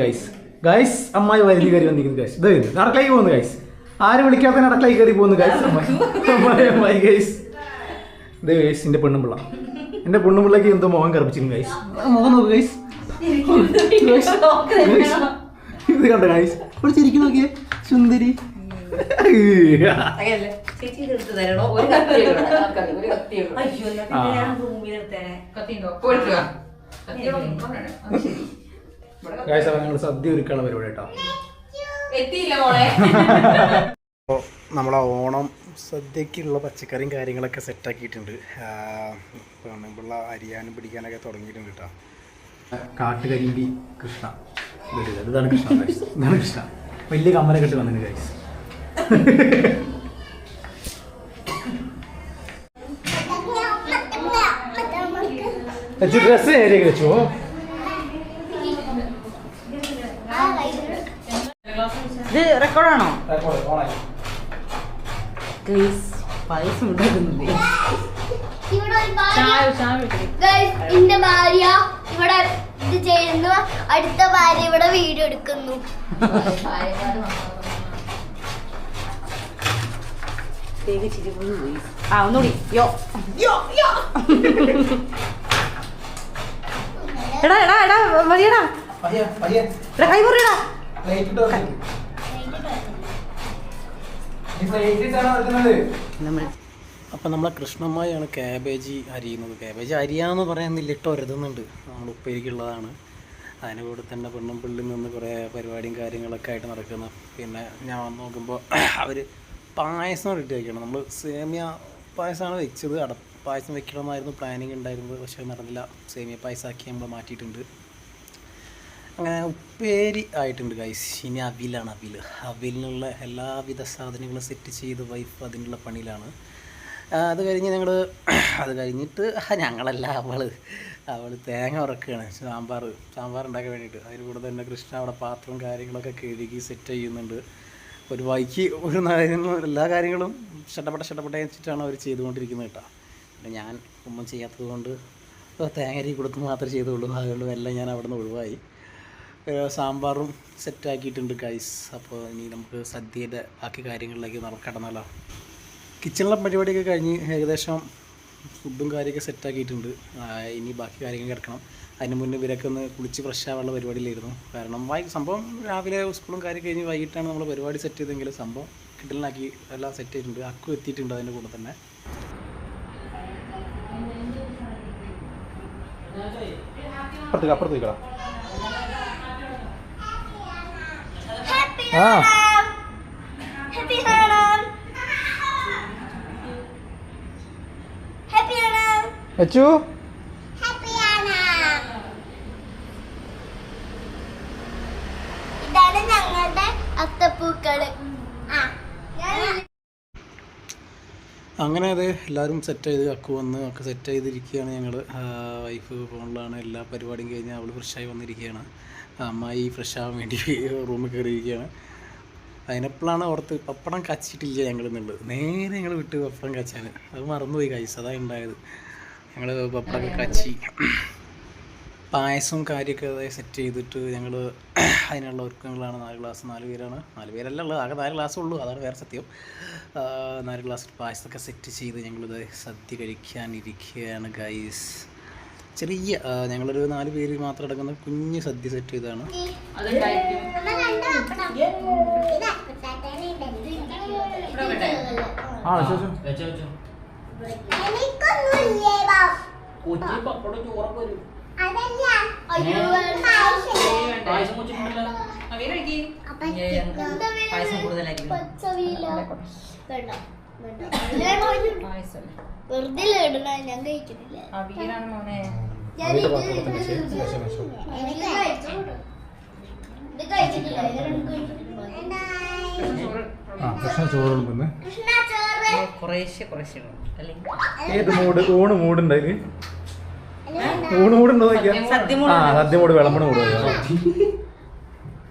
Guys guys അമ്മായി വലിയ കയറി വന്നിരിക്കുന്നു ഗൈസ് ഇത് നടക്കളേക്ക് പോകുന്നു ഗൈസ് ആരും വിളിക്കാത്ത നടക്കളേക്ക് കയറി പോകുന്നു ഗൈസ് അമ്മായി. അമ്മായി അമ്മായി ഗൈസ് ഇത് ഗൈസ് എന്റെ പെണ്ണുമ്പിള്ള. എന്റെ പെണ്ണുമ്പിള്ളക്ക് എന്തോ മുഖം കറുപ്പിച്ചിരുന്നു ഗൈസ് മുഖം നോക്ക് ഗൈസ് ഇത് കണ്ട ഗൈസ് ഇവിടെ ചിരിക്കും നോക്കിയേ. സുന്ദരി. അയ്യോ. കത്തിയുണ്ടോ? അപ്പോൾ ഞങ്ങൾ സദ്യ ഒരുക്കാനുള്ള പരിപാടി കേട്ടോ. എത്തിയില്ല മോളെ. അപ്പോൾ നമ്മളെ ഓണം സദ്യക്കുള്ള പച്ചക്കറിയും കാര്യങ്ങളൊക്കെ സെറ്റാക്കിയിട്ടുണ്ട് പെണ്ണുമ്പിള്ള അരിയാനും പിടിക്കാനൊക്കെ തുടങ്ങിയിട്ടുണ്ട് കേട്ടോ. കാട്ടുകരിമ്പി കൃഷ്ണ. ഇതാണ് കൃഷ്ണ. ഇതാണ് കൃഷ്ണ. വലിയ കമ്മല കെട്ടി വന്നിട്ട് ഗൈസ് ഡ്രസ് ഏരിയ വെച്ചു? ഇത് റെക്കോർഡാണോ പ്ലീസ് പൈസ ഉണ്ടാക്കുന്നില്ലേ ഇവിടെ ഒരു ഭാര്യ Guys, എന്റെ ഭാര്യ ഇവിടെ ഇത് ചെയ്യുന്നു. അടുത്ത ഭാര്യ ഇവിടെ വീഡിയോ എടുക്കുന്നു. ആ ഒന്നുകൂടി. യോ. യോ യോ. എടാ എടാ എടാ മതിയടാ എടാ കൈ മുറിയടാ നമ്മൾ അപ്പം നമ്മളെ കൃഷ്ണമ്മയാണ് ക്യാബേജ് അരിയുന്നത്. ക്യാബേജ് അരിയാന്ന് പറയുന്നില്ല ഇട്ട് ഒരുതുന്നുണ്ട്. നമ്മൾ ഉപ്പേരിക്കുള്ളതാണ്. അതിന്റെ കൂടെ തന്നെ പെണ്ണും പിള്ളിൽ നിന്ന് കുറേ പരിപാടിയും കാര്യങ്ങളൊക്കെ ആയിട്ട് നടക്കുന്നു. പിന്നെ ഞാൻ വന്ന് നോക്കുമ്പോൾ അവർ പായസം റെഡി ആക്കിയാണ് നമ്മൾ സേമിയ പായസമാണ് വെച്ചത്. അട പായസം വെക്കണമെന്നായിരുന്നു പ്ലാനിങ് ഉണ്ടായിരുന്നത്. പക്ഷേ നടന്നില്ല. സേമിയ പായസമാക്കി നമ്മൾ മാറ്റിയിട്ടുണ്ട്. അങ്ങനെ ഉപ്പേരി ആയിട്ടുണ്ട് ഗൈസ് ഇനി അവിലാണ് അവിൽ അവിലിനുള്ള എല്ലാവിധ സാധനങ്ങളും സെറ്റ് ചെയ്ത് വൈഫ് അതിനുള്ള പണിയിലാണ്. അത് കഴിഞ്ഞ് ഞങ്ങൾ അത് കഴിഞ്ഞിട്ട് ഞങ്ങളല്ല അവൾ അവൾ തേങ്ങ ഉറക്കുകയാണ് സാമ്പാർ സാമ്പാർ ഉണ്ടാക്കാൻ വേണ്ടിയിട്ട്. അതിന് കൂടെ തന്നെ കൃഷ്ണ അവിടെ പാത്രവും കാര്യങ്ങളൊക്കെ കഴുകി സെറ്റ് ചെയ്യുന്നുണ്ട്. ഒരു വൈക്ക് ഒരു എല്ലാ കാര്യങ്ങളും ഷട്ടപ്പെട്ട ഷട്ടപ്പെട്ട വെച്ചിട്ടാണ് അവർ ചെയ്തുകൊണ്ടിരിക്കുന്നത് കേട്ടോ. പിന്നെ ഞാൻ ഒന്നും ചെയ്യാത്തത് കൊണ്ട് തേങ്ങരി കൊടുത്ത് മാത്രമേ ചെയ്തുള്ളൂ. അതുകൊണ്ട് എല്ലാം ഞാൻ അവിടെ നിന്ന് ഒഴിവായി. സാമ്പാറും സെറ്റാക്കിയിട്ടുണ്ട് ഗൈസ് അപ്പോൾ ഇനി നമുക്ക് സദ്യയുടെ ബാക്കി കാര്യങ്ങളിലേക്ക് നമുക്ക് കടന്നാലോ. കിച്ചണിലെ പരിപാടിയൊക്കെ കഴിഞ്ഞ് ഏകദേശം ഫുഡും കാര്യമൊക്കെ സെറ്റാക്കിയിട്ടുണ്ട് ഇനി ബാക്കി കാര്യങ്ങൾ കിടക്കണം. അതിന് മുന്നേ ഇവരൊക്കെ ഒന്ന് കുളിച്ച് ഫ്രഷ് ആവാനുള്ള പരിപാടിയിലായിരുന്നു. കാരണം വൈ സംഭവം രാവിലെ സ്കൂളും കാര്യം കഴിഞ്ഞ് വൈകിട്ടാണ് നമ്മൾ പരിപാടി സെറ്റ് ചെയ്തെങ്കിൽ സംഭവം കിട്ടലിനാക്കി എല്ലാം സെറ്റ് ചെയ്തിട്ടുണ്ട്. അക്കു എത്തിയിട്ടുണ്ട് അതിന്റെ കൂടെ തന്നെ. അപ്പുറത്തേക്ക് അപ്പുറത്ത് ആ. ഓണം ഇതാണ് ഞങ്ങളുടെ അത്തപ്പൂക്കൾ. ആ. അങ്ങനെ അത് എല്ലാവരും സെറ്റ് ചെയ്ത് അക്കു വന്ന് ഒക്കെ സെറ്റ് ചെയ്തിരിക്കുകയാണ് ഞങ്ങൾ വൈഫ് ഫോണിലാണ് എല്ലാ പരിപാടിയും കഴിഞ്ഞ് അവൾ ഫ്രഷായി വന്നിരിക്കുകയാണ്. അമ്മായി ഫ്രഷ് ആവാൻ വേണ്ടി റൂമിൽ കയറിയിരിക്കുകയാണ് അതിനെപ്പോഴാണ് ഓർത്ത് പപ്പടം കച്ചിട്ടില്ല ഞങ്ങൾ എന്നുള്ളത്. നേരെ ഞങ്ങൾ വിട്ട് പപ്പടം കച്ചാൻ അത് മറന്നുപോയി കഴിച്ചതാണ് ഉണ്ടായത്. ഞങ്ങൾ പപ്പടമൊക്കെ കച്ചി. പായസവും കാര്യമൊക്കെ അതായത് സെറ്റ് ചെയ്തിട്ട് ഞങ്ങൾ അതിനുള്ള ഒരുക്കങ്ങളാണ്. നാല് ഗ്ലാസ് നാല് പേരാണ്. നാല് പേരല്ല ഉള്ളത്. ആകെ നാല് ഗ്ലാസ് ഉള്ളൂ. അതാണ് വേറെ സത്യം. നാല് ഗ്ലാസ് പായസമൊക്കെ സെറ്റ് ചെയ്ത് ഞങ്ങളിത് സദ്യ കഴിക്കാനിരിക്കുകയാണ് ഗൈസ് ചെറിയ ഞങ്ങളൊരു നാല് പേര് മാത്രം അടങ്ങുന്ന കുഞ്ഞ് സദ്യ സെറ്റ് ചെയ്താണ് പപ്പടം? ഇതാ, കുട്ടാട്ടനെ പായസം. കൂടുതലായിരിക്കും. വെറുതെ ഇടണ ഞാൻ കഴിക്കുന്നില്ല. അവിയലാണ് മോനെ. കുറേശ്ശെ കുറേശ്ശെ അല്ലെങ്കിൽ ഏത് മൂഡ് ഊണ് മൂഡ് ഊണ് ഉണ്ടോ നോക്കിയാ? ആ സദ്യ മൂട് വിളമ്പണ മൂട്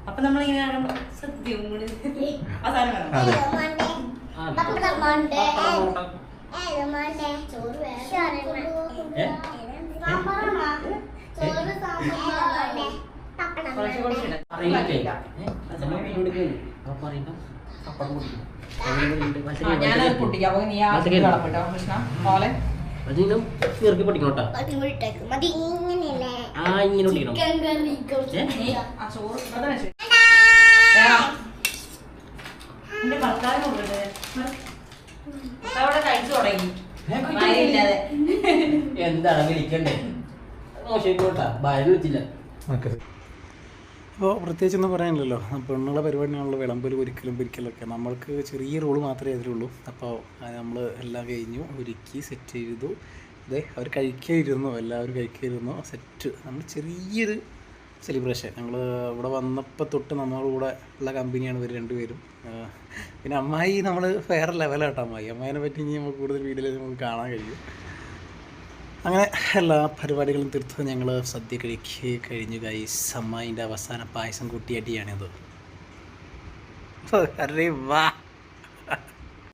അപ്പൊ നമ്മളിങ്ങനെ സദ്യ വേണം. അതെ. ഞാനത് പൊട്ടിക്കാം. അപ്പൊ നീ ആ കൃഷ്ണ. കളപ്പെട്ടോ പോലെ ഇറക്കി പൊട്ടിക്കണോട്ടാ? മതി കൂടി ഇട്ടേക്ക്. മതി ഇങ്ങനെയല്ലേ ആ ഇങ്ങനെ എന്താണ് വിളിക്കണ്ടേ? മോശമായിക്കോട്ടാ. ഭാര്യ വിളിച്ചില്ല. അപ്പോൾ പ്രത്യേകിച്ചൊന്നും പറയാനില്ലല്ലോ. പെണ്ണുള്ള പരിപാടിയാണല്ലോ വിളമ്പൽ ഒരിക്കലും ഒരിക്കലൊക്കെ നമ്മൾക്ക് ചെറിയ റോൾ മാത്രമേ അതിലുള്ളൂ. അപ്പോൾ നമ്മൾ എല്ലാം കഴിഞ്ഞു ഒരുക്കി സെറ്റ് ചെയ്തു. അതെ അവർ കഴിക്കായിരുന്നു. എല്ലാവരും കഴിക്കായിരുന്നു. സെറ്റ് നമ്മൾ ചെറിയൊരു സെലിബ്രേഷൻ ഞങ്ങൾ ഇവിടെ വന്നപ്പോൾ തൊട്ട് നമ്മളുടെ ഉള്ള കമ്പനിയാണ് ഇവർ രണ്ടുപേരും. പിന്നെ അമ്മായി നമ്മൾ വേറെ ലെവലാട്ടോ അമ്മായി. അമ്മായിനെ പറ്റി ഇനി നമുക്ക് കൂടുതൽ വീഡിയോയിൽ നമുക്ക് കാണാൻ കഴിയും. അങ്ങനെ എല്ലാ പരിപാടികളും തീർത്ത് ഞങ്ങൾ സദ്യ കഴിക്കുക കഴിഞ്ഞു കൈ അമ്മായിന്റെ അവസാന പായസം കൂട്ടിയടിയാണിത് അരേ വാ.